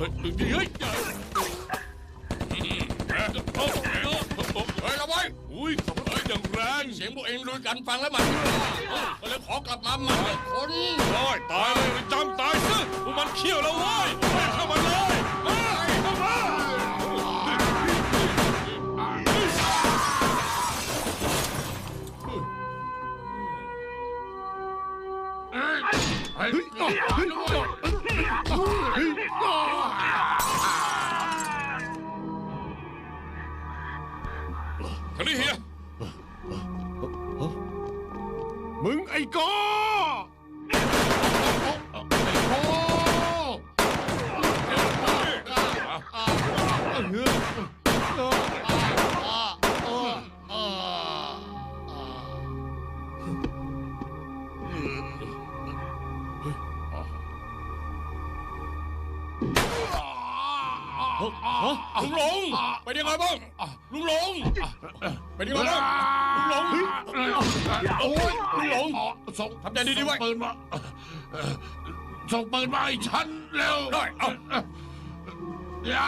เฮ้ยเฮ้ยเฮ้ยละไว้อุ้ยเฮ้ยอย่างแรงเสียงพวกเองลุยกันฟังแล้วมันก็เลยขอกลับมามันเป็นคนโอ้ยตายเลยจำตายซะพวกมันเขี้ยวแล้วเว้ยเฮ้ยเข้ามาเลยเฮ้ยเข้ามา ทางนี้เฮีย มึงไอ้กอ ลุงหลงเป็นยังไงบ้างลุงหลงเป็นยังไงบ้างลุงหลงโอ้ยลุงหลงส่งทำใจดีๆไว้ส่งปืนมาส่งปืนมาให้ฉันเร็วได้เอาอย่า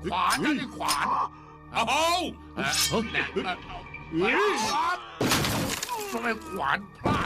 โอ้ยขวานนั่นนี่ขวานเอาเอ่อเนี่ยเอ่อขวานทำไมขวานพลาด